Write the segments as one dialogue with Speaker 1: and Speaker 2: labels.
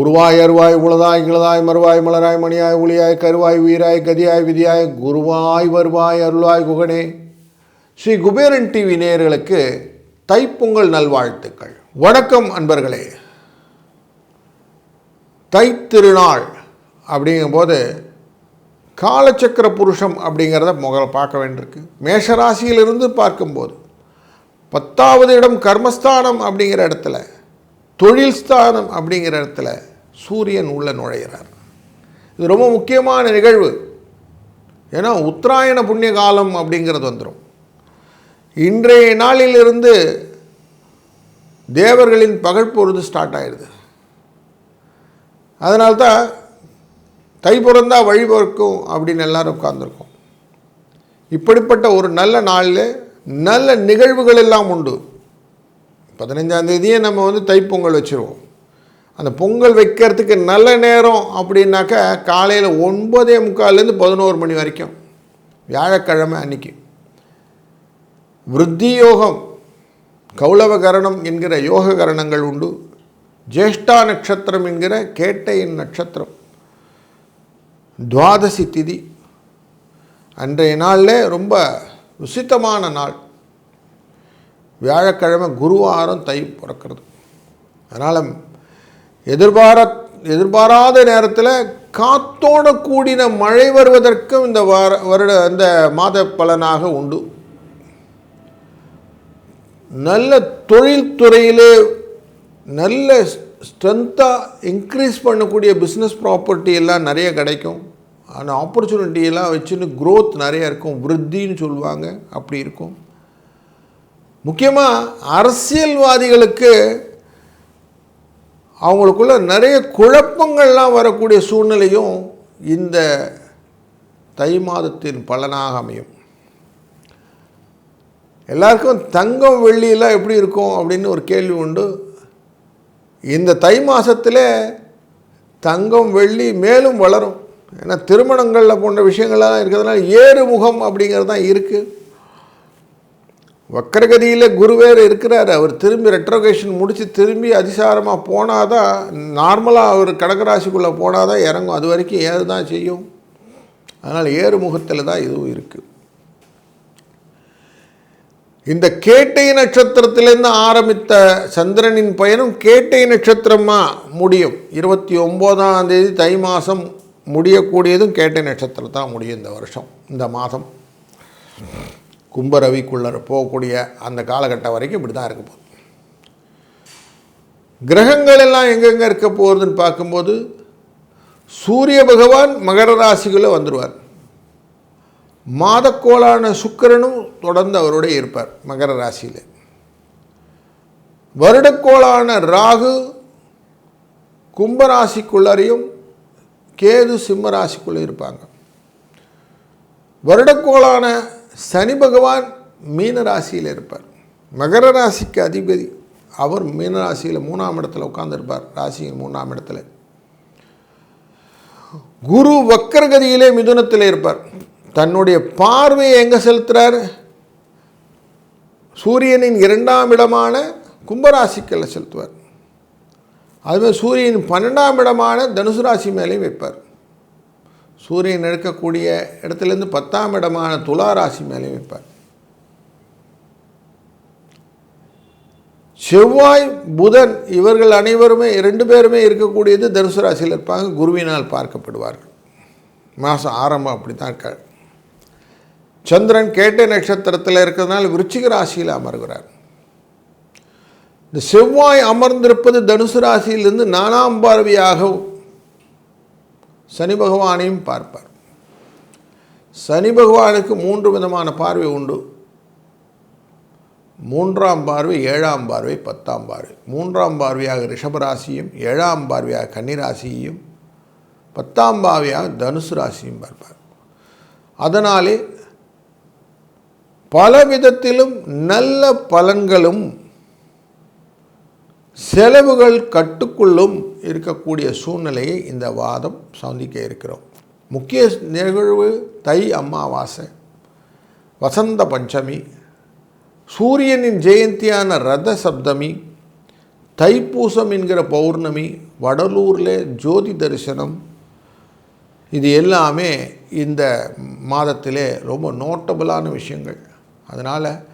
Speaker 1: உருவாய் அருவாய் உளதாய் கிளதாய் மறுவாய் மலராய் மணியாய் ஒளியாய் கருவாய் உயிராய் கதியாய் விதியாய் குருவாய் வருவாய் அருளாய் குகனே. ஸ்ரீ குபேரன் டிவி நேயர்களுக்கு தைப்பொங்கல் நல்வாழ்த்துக்கள். வணக்கம் அன்பர்களே. தைத்திருநாள் அப்படிங்கும்போது காலச்சக்கர புருஷம் அப்படிங்கிறத முதல்ல பார்க்க வேண்டியிருக்கு. மேஷராசியிலிருந்து பார்க்கும்போது பத்தாவது இடம் கர்மஸ்தானம் அப்படிங்கிற இடத்துல தொழில் ஸ்தானம் அப்படிங்கிற இடத்துல சூரியன் உள்ள நுழைகிறார் இது ரொம்ப முக்கியமான நிகழ்வு. ஏன்னா உத்தராயண புண்ணிய காலம் அப்படிங்கிறது வந்துடும் இன்றைய நாளிலிருந்து தேவர்களின் பகல் ஸ்டார்ட் ஆயிடுது. அதனால்தான் தை பிறந்தா வழி பிறக்கும் அப்படின்னு எல்லாரும் உட்கார்ந்துருக்கோம். இப்படிப்பட்ட ஒரு நல்ல நாளில் நல்ல நிகழ்வுகள் எல்லாம் உண்டு. பதினஞ்சாம் தேதியே நம்ம வந்து தைப்பொங்கல் வச்சுருவோம். அந்த பொங்கல் வைக்கிறதுக்கு நல்ல நேரம் அப்படின்னாக்கா காலையில் ஒன்பதே முக்கால்லேருந்து பதினோரு மணி வரைக்கும். வியாழக்கிழமை அன்னைக்கு. விருத்தி யோகம் கௌளவகரணம் என்கிற யோக கரணங்கள் உண்டு. ஜேஷ்டா நட்சத்திரம் என்கிற கேட்டையின் நட்சத்திரம். துவாதசி திதி. அன்றைய நாளில் ரொம்ப விசித்தமான நாள். வியாழக்கிழமை குருவாரம் தை பிறக்கிறது. அதனால் எதிர்பாரா எதிர்பாராத நேரத்தில் காத்தோட கூடின மழை வருவதற்கும் இந்த வார வருட இந்த மாத பலனாக உண்டு. நல்ல தொழில்துறையிலே நல்ல ஸ்ட்ரென்த்தாக இன்க்ரீஸ் பண்ணக்கூடிய பிஸ்னஸ் ப்ராப்பர்ட்டி எல்லாம் நிறைய கிடைக்கும். அந்த ஆப்பர்ச்சுனிட்டியெல்லாம் வச்சுன்னு க்ரோத் நிறையா இருக்கும். விருத்தின்னு சொல்லுவாங்க. அப்படி இருக்கும். முக்கியமாக அரசியல்வாதிகளுக்கு அவங்களுக்குள்ள நிறைய குழப்பங்கள்லாம் வரக்கூடிய சூழ்நிலையும் இந்த தை மாதத்தின் பலனாக அமையும். எல்லாருக்கும் தங்கம் வெள்ளியெல்லாம் எப்படி இருக்கும் அப்படின்னு ஒரு கேள்வி உண்டு. இந்த தை மாதத்தில் தங்கம் வெள்ளி மேலும் வளரும். ஏன்னா திருமணங்களில் போன்ற விஷயங்கள்லாம் இருக்கிறதுனால ஏறு முகம் அப்படிங்கிறது தான் இருக்குது வக்கரகதியில் குருவேர் இருக்கிறார். அவர் திரும்பி ரெட்ரோகேஷன் முடித்து திரும்பி அதிசாரமாக போனால் தான் நார்மலாக அவர் கடகராசிக்குள்ளே போனால் தான் இறங்கும். அது வரைக்கும் ஏறு தான் செய்யும். அதனால் ஏறு முகத்தில் தான் இதுவும் இருக்குது இந்த கேட்டை நட்சத்திரத்திலேருந்து ஆரம்பித்த சந்திரனின் பயணம் கேட்டை நட்சத்திரமாக முடியும். இருபத்தி ஒம்போதாம் தேதி தை மாதம் முடியக்கூடியதும் கேட்ட நட்சத்திரத்தில் தான் முடியும் இந்த வருஷம் இந்த மாதம். கும்பரவிக்குள்ளே போகக்கூடிய அந்த காலகட்டம் வரைக்கும் இப்படி தான் இருக்க போகுது. கிரகங்கள் எல்லாம் எங்கெங்கே இருக்க போகிறதுன்னு பார்க்கும்போது சூரிய பகவான் மகர ராசிக்குள்ளே வந்துடுவார் மாதக்கோளான சுக்கிரனும் தொடர்ந்து அவரோட இருப்பார் மகர ராசியில். வருடக்கோளான ராகு கும்பராசிக்குள்ளரையும் கேது சிம்ம ராசிக்குள்ளே இருப்பாங்க. வருடக்கோளான சனி பகவான் மீன ராசியில் இருப்பார். மகர ராசிக்கு அதிபதி. அவர் மீன ராசியில் மூணாம் இடத்துல உட்காந்துருப்பார் ராசியின் மூணாம் இடத்துல. குரு வக்கரகதியிலே மிதுனத்தில் இருப்பார். தன்னுடைய பார்வையை எங்கே செலுத்துகிறார் சூரியனின் இரண்டாம் இடமான கும்பராசிக்கல்ல செலுத்துவார். அதுமாதிரி சூரியன் பன்னெண்டாம் இடமான தனுசு ராசி மேலேயும் வைப்பார். சூரியன் எடுக்கக்கூடிய இடத்துலேருந்து பத்தாம் இடமான துலா ராசி மேலேயும் வைப்பார். செவ்வாய் புதன் இவர்கள் அனைவருமே ரெண்டு பேருமே இருக்கக்கூடியது தனுசு ராசியில் இருப்பாங்க. குருவினால் பார்க்கப்படுவார்கள். மாதம் ஆரம்பம் அப்படி தான் இருக்கார். சந்திரன் கேட்ட நட்சத்திரத்தில் இருக்கிறதுனால விருச்சிக ராசியில் அமர்கிறார். இந்த செவ்வாய் அமர்ந்திருப்பது தனுசு ராசியிலிருந்து நாலாம் பார்வையாக சனி பகவானையும் பார்ப்பார். சனி பகவானுக்கு மூன்று விதமான பார்வை உண்டு. மூன்றாம் பார்வை ஏழாம் பார்வை பத்தாம் பார்வை. மூன்றாம் பார்வையாக ரிஷபராசியும் ஏழாம் பார்வையாக கன்னிராசியையும் பத்தாம் பார்வையாக தனுசு ராசியும் பார்ப்பார். அதனாலே பல விதத்திலும் நல்ல பலன்களும் செலவுகள் கட்டுக்குள்ளும் இருக்கக்கூடிய சூழ்நிலையை இந்த வாதம் சந்திக்க இருக்கிறோம். முக்கிய நிகழ்வு தை அமாவாசை. வசந்த பஞ்சமி. சூரியனின் ஜெயந்தியான ரத சப்தமி. தைப்பூசம் என்கிற பௌர்ணமி. வடலூரில் ஜோதி தரிசனம். இது எல்லாமே இந்த மாதத்திலே ரொம்ப நோட்டபுளான விஷயங்கள். அதனால்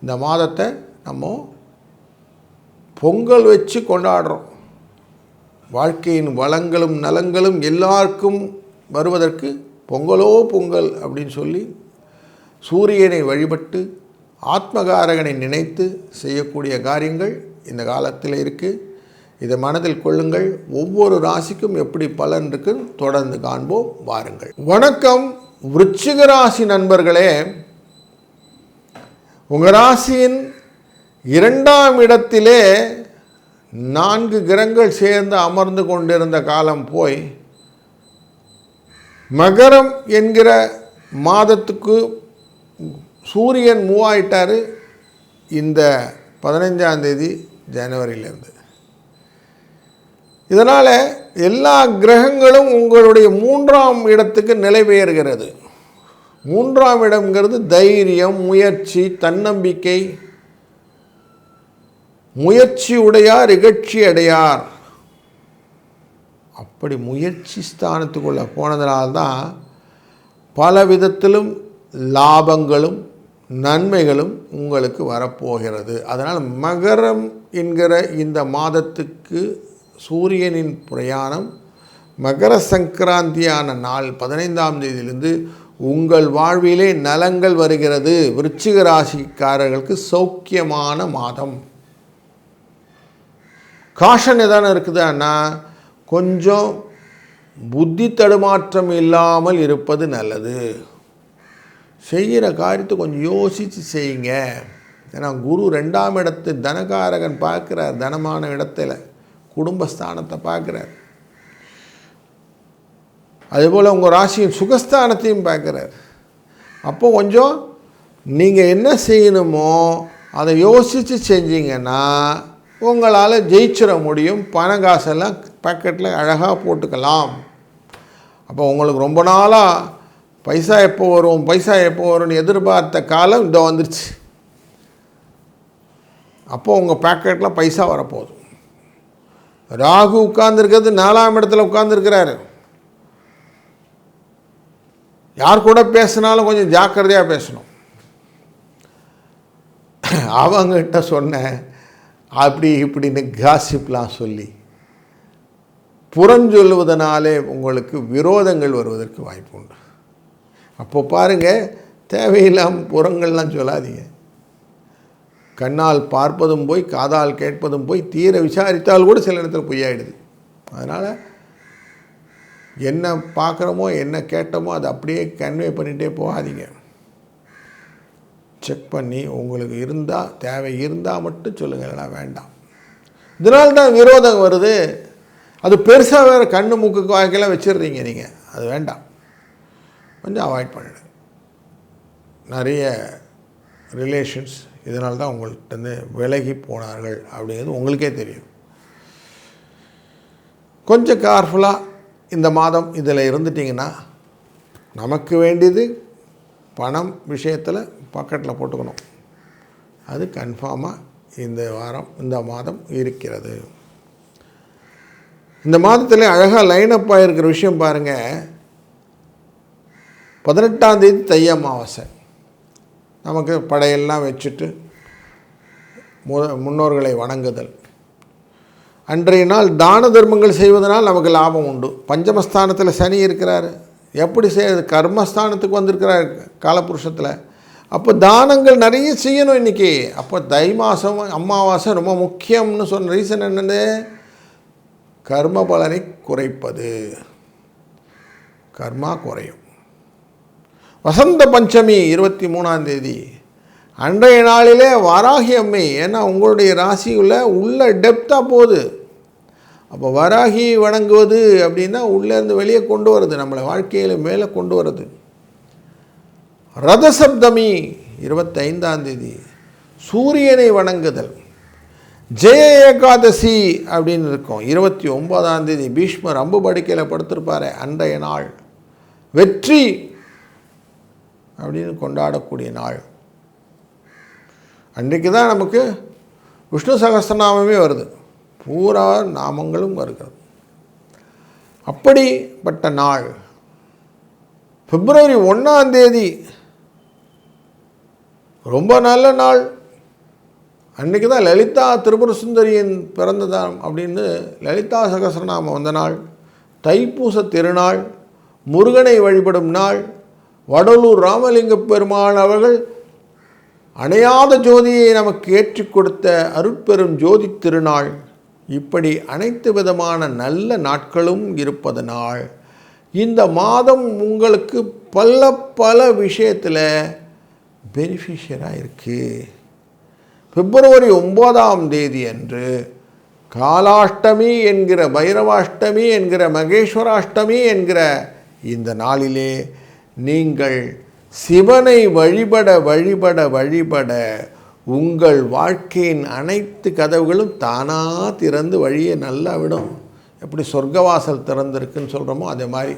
Speaker 1: இந்த மாதத்தை நம்ம பொங்கல் வச்சு கொண்டாடுறோம். வாழ்க்கையின் வளங்களும் நலங்களும் எல்லாருக்கும் வருவதற்கு பொங்கலோ பொங்கல் அப்படின்னு சொல்லி சூரியனை வழிபட்டு ஆத்மகாரகனை நினைத்து செய்யக்கூடிய காரியங்கள் இந்த காலத்தில் இருக்குது இதை மனதில் கொள்ளுங்கள். ஒவ்வொரு ராசிக்கும் எப்படி பலன் இருக்கு தொடர்ந்து காண்போம். வாருங்கள். வணக்கம். விருச்சிக ராசி நண்பர்களே உங்கள் ராசியின் இரண்டாம் இடத்திலே நான்கு கிரகங்கள் சேர்ந்து அமர்ந்து கொண்டிருந்த காலம் போய் மகரம் என்கிற மாதத்துக்கு சூரியன் மூவாயிட்டார் இந்த பதினைஞ்சாம் தேதி ஜனவரியிலேருந்து. இதனால் எல்லா கிரகங்களும் உங்களுடைய மூன்றாம் இடத்துக்கு நிலைபெயர்கிறது மூன்றாம் இடம்ங்கிறது தைரியம் முயற்சி தன்னம்பிக்கை முயற்சி உடையார் இகழ்ச்சி அடையார் அப்படி முயற்சி ஸ்தானத்துக்குள்ளே போனதனால்தான் பல விதத்திலும் லாபங்களும் நன்மைகளும் உங்களுக்கு வரப்போகிறது. அதனால் மகரம் என்கிற இந்த மாதத்துக்கு சூரியனின் பிரயாணம் மகர சங்கராந்தியான நாள் பதினைந்தாம் தேதியிலிருந்து உங்கள் வாழ்விலே நலங்கள் வருகிறது. விருச்சிக ராசிக்காரர்களுக்கு சௌக்கியமான மாதம். காஷன் எதான இருக்குதுன்னா கொஞ்சம் புத்தி தடுமாற்றம் இல்லாமல் இருப்பது நல்லது. செய்கிற காரியத்தை கொஞ்சம் யோசித்து செய்யுங்க. ஏன்னா குரு ரெண்டாம் இடத்து தனகாரகன் பார்க்குறார் தனமான இடத்துல குடும்பஸ்தானத்தை பார்க்குறார். அதேபோல் உங்கள் ராசியின் சுகஸ்தானத்தையும் பார்க்குறார். அப்போ கொஞ்சம் நீங்கள் என்ன செய்யணுமோ அதை யோசித்து செஞ்சீங்கன்னா உங்களால் ஜெயிச்சிட முடியும். பண காசெல்லாம் பாக்கெட்டில் அழகாக போட்டுக்கலாம். அப்போ உங்களுக்கு ரொம்ப நாளாக பைசா எப்போ வரும் பைசா எப்போ வரும்னு எதிர்பார்த்த காலம் இதோ வந்துருச்சு. அப்போது உங்கள் பேக்கெட்டில் பைசா வரப்போகுது. ராகு உட்கார்ந்துருக்கிறது நாலாம் இடத்துல உட்கார்ந்துருக்கிறாரு. யார் கூட பேசினாலும் கொஞ்சம் ஜாக்கிரதையாக பேசணும். அவங்ககிட்ட சொன்னேன் அப்படி இப்படின்னு காசிப்லாம் சொல்லி புறஞ்சொல்லுவதனாலே உங்களுக்கு விரோதங்கள் வருவதற்கு வாய்ப்பு உண்டு. அப்போ பாருங்கள் தேவையில்லாமல் புறங்கள்லாம் சொல்லாதீங்க. கண்ணால் பார்ப்பதும் போய் காதால் கேட்பதும் போய் தீர விசாரித்தால் கூட சில இடத்துல பொய்யாயிடுது. அதனால் என்ன பார்க்குறோமோ என்ன கேட்டோமோ அதை அப்படியே கன்வே பண்ணிகிட்டே போகாதீங்க. செக் பண்ணி உங்களுக்கு இருந்தால் தேவை இருந்தால் மட்டும் சொல்லுங்கள் இல்லைனா வேண்டாம். இதனால்தான் விரோதம் வருது. அது பெருசாக வேறு கண்ணு மூக்கு வாய்க்கெல்லாம் வச்சிடுறீங்க நீங்கள் அது வேண்டாம். கொஞ்சம் அவாய்ட் பண்ணிடு நிறைய ரிலேஷன்ஸ் இதனால் தான் உங்கள்கிட்ட விலகி போனார்கள் அப்படிங்கிறது உங்களுக்கே தெரியும். கொஞ்சம் கேர்ஃபுல்லாக இந்த மாதம் இதில் இருந்துட்டிங்கன்னா நமக்கு வேண்டியது பணம் விஷயத்தில் பாக்கெட்டில் போட்டுக்கணும். அது கன்ஃபார்மாக இந்த வாரம் இந்த மாதம் இருக்கிறது. இந்த மாதத்தில் அழகாக லைனப் ஆகிருக்கிற விஷயம் பாருங்கள் பதினெட்டாம் தேதி தை அமாவாசை. நமக்கு படையெல்லாம் வச்சுட்டு மு முன்னோர்களை வணங்குதல். அன்றைய நாள் தான தர்மங்கள் செய்வதனால் நமக்கு லாபம் உண்டு. பஞ்சமஸ்தானத்தில் சனி இருக்கிறார். எப்படி செய்யறது கர்மஸ்தானத்துக்கு வந்திருக்கிறார் காலபுருஷத்தில். அப்போ தானங்கள் நிறைய செய்யணும் இன்றைக்கி அப்போ தை மாதம் அமாவாசை ரொம்ப முக்கியம்னு சொன்ன ரீசன் என்னென்னு கர்ம பலனை குறைப்பது. கர்மா குறையும். வசந்த பஞ்சமி இருபத்தி மூணாம் தேதி. அன்றைய நாளிலே வராகி அம்மை. ஏன்னா உங்களுடைய ராசியில் உள்ள டெப்த்தாக போகுது. அப்போ வராகி வணங்குவது அப்படின்னா உள்ளேருந்து வெளியே கொண்டு வருது நம்மளை வாழ்க்கையில் மேலே கொண்டு வருது ரதசப்தமி இருபத்தைந்தாம் தேதி சூரியனை வணங்குதல். ஜெய ஏகாதசி அப்படின்னு இருக்கும். இருபத்தி ஒன்பதாம் தேதி பீஷ்மர் அம்பு படுக்கையில் படுத்திருப்பார் அன்றைய நாள். வெற்றி அப்படின்னு கொண்டாடக்கூடிய நாள். அன்றைக்கு தான் நமக்கு விஷ்ணு சகஸ்திரநாமமே வருது. பூரா நாமங்களும் வருகிறது அப்படிப்பட்ட நாள் பிப்ரவரி ஒன்றாம் தேதி ரொம்ப நல்ல நாள். அன்றைக்கி தான் லலிதா திரிபுர சுந்தரியின் பிறந்ததாம் அப்படின்னு லலிதா சகசரநாமம் வந்த நாள் தைப்பூச திருநாள் முருகனை வழிபடும் நாள் வடலூர் ராமலிங்க பெருமாள் அவர்கள் அணையாத ஜோதியை நமக்கு ஏற்றி கொடுத்த அருட்பெரும் ஜோதி திருநாள். இப்படி அனைத்து விதமான நல்ல நாட்களும் இருப்பதனால் இந்த மாதம் உங்களுக்கு பல பல விஷயத்தில் பெனிஃபிஷியராக இருக்குது பிப்ரவரி ஒன்பதாம் தேதி அன்று காலாஷ்டமி என்கிற பைரவாஷ்டமி என்கிற மகேஸ்வராஷ்டமி என்கிற இந்த நாளிலே நீங்கள் சிவனை வழிபட வழிபட வழிபட உங்கள் வாழ்க்கையின் அனைத்து கதவுகளும் தானாக திறந்து வழியை நல்லா விடும். எப்படி சொர்க்கவாசல் திறந்திருக்குன்னு சொல்கிறோமோ அதே மாதிரி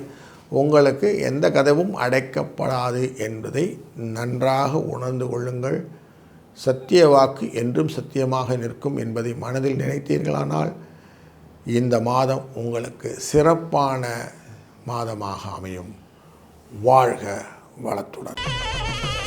Speaker 1: உங்களுக்கு எந்த கதவும் அடைக்கப்படாது என்பதை நன்றாக உணர்ந்து கொள்ளுங்கள். சத்திய வாக்கு என்றும் சத்தியமாக நிற்கும் என்பதை மனதில் நினைத்தீர்களானால் இந்த மாதம் உங்களுக்கு சிறப்பான மாதமாக அமையும். வாழ்க வளத்துடன்.